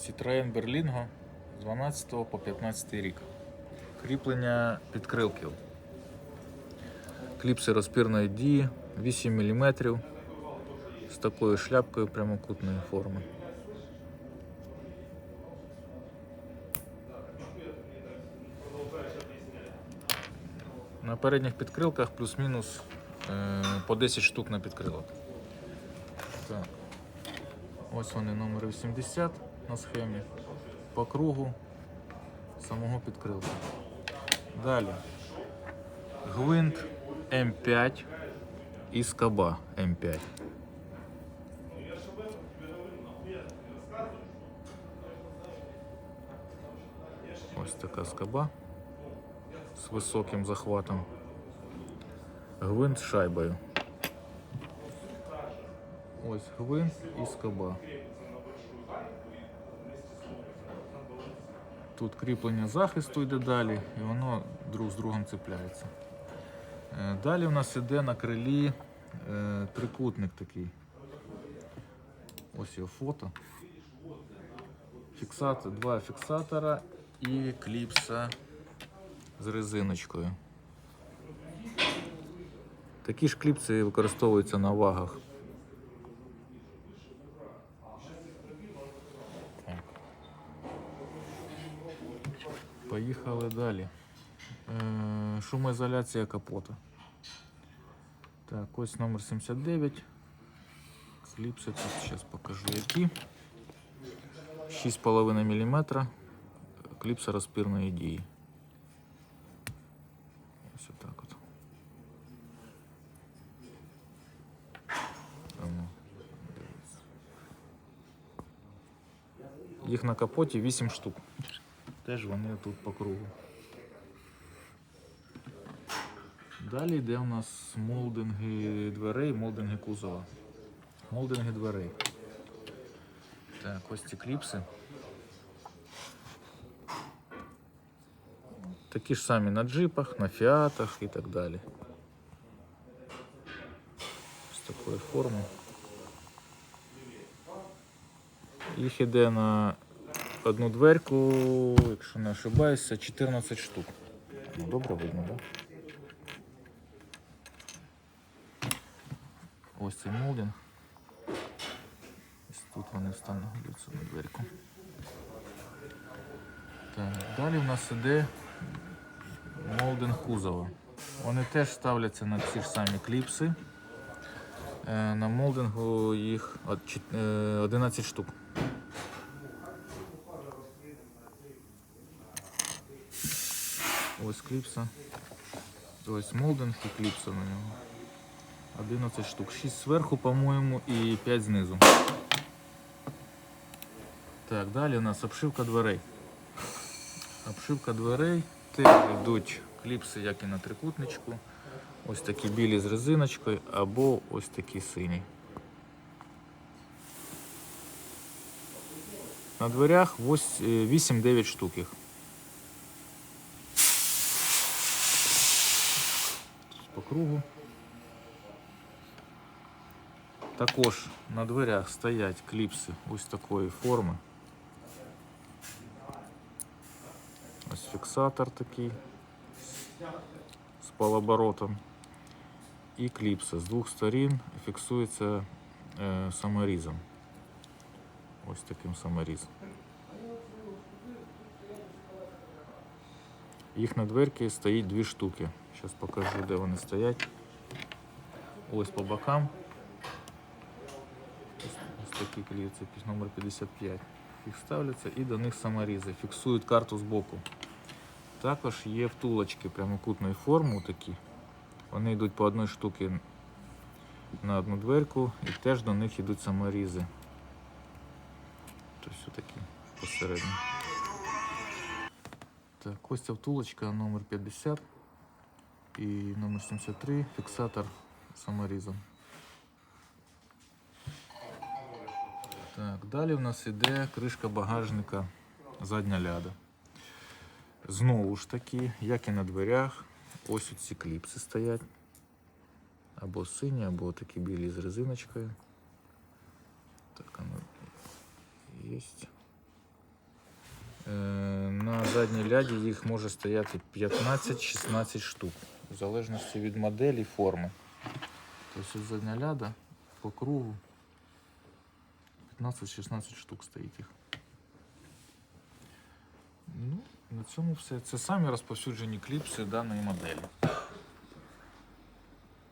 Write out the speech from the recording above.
Citroen Berlingo з 12 по 15 рік. Кріплення підкрилків. Кліпси розпірної дії 8 мм з такою шляпкою прямокутної форми. На передніх підкрилках плюс-мінус е, по 10 штук на підкрилок. Так. Ось вони номер 80 на схемі. По кругу самого підкрилка. Далі. Гвинт М5 і скоба М5. Ось така скоба з високим захватом. Гвинт з шайбою. Ось гвинт і скоба. Тут кріплення захисту йде далі, і воно друг з другом цепляється. Е, Далі у нас іде на крилі е, трикутник такий. Ось його фото. Фіксатор, два фіксатора і кліпса з резиночкою. Такі ж кліпси використовуються на вагах. Поїхали далі. Е, шумоізоляція капота. Так, ось номер 79. Кліпси тут зараз покажу які. 6,5 мм. Кліпса розпірної дії. Ось отак от. Тому, дивіться. Їх на капоті 8 штук. Теж вони тут по кругу. Далі йде у нас молдинги дверей, молдинги кузова. Молдинги дверей. Так, ось ці кліпси. Такі ж самі на джипах, на фіатах і так далі. З такої форми. Їх іде на одну дверку, якщо не ошибаюся, 14 штук. Ну, добре видно, так? Да? Ось цей молдинг. Ось тут вони встановлюються на дверку. Так, далі в нас іде молдинг кузова. Вони теж ставляться на ці ж самі кліпси. Е, На молдингу їх от чот- е, 11 штук. Ось кліпса. Ось молдинг і кліпса на нього. 11 штук. 6 зверху, по-моєму, і 5 знизу. Так, далі у нас обшивка дверей. Обшивка дверей. Теж йдуть кліпси, як і на трикутничку. Ось такі білі з резиночкою або ось такі сині. На дверях е, 8-9 штук їх. По кругу. Також на дверях стоять кліпси ось такої форми. Ось фіксатор такий з полоборотом. І кліпса з двох сторін фіксується е, саморізом. Ось таким саморізом. Їх на дверці стоїть дві штуки. Зараз покажу, де вони стоять. Ось по бокам. Ось, такі під номер 55. Їх ставляться і до них саморізи. Фіксують карту з боку. Також є втулочки прямокутної форми такі. Вони йдуть по одній штуці на одну дверку і теж до них йдуть саморізи. Тобто такі посередині. Так, ось ця втулочка номер 50 і номер 73, фіксатор саморізом. Так, далі в нас іде кришка багажника задня ляда. Знову ж таки, як і на дверях, ось ці кліпси стоять. Або сині, або такі білі з резиночкою. Так, воно є. Е, На задній ляді їх може стояти 15-16 штук, в залежності від моделі форми. Тобто задня ляда по кругу 15-16 штук стоїть їх. Ну, на цьому все. Це самі розповсюджені кліпси даної моделі.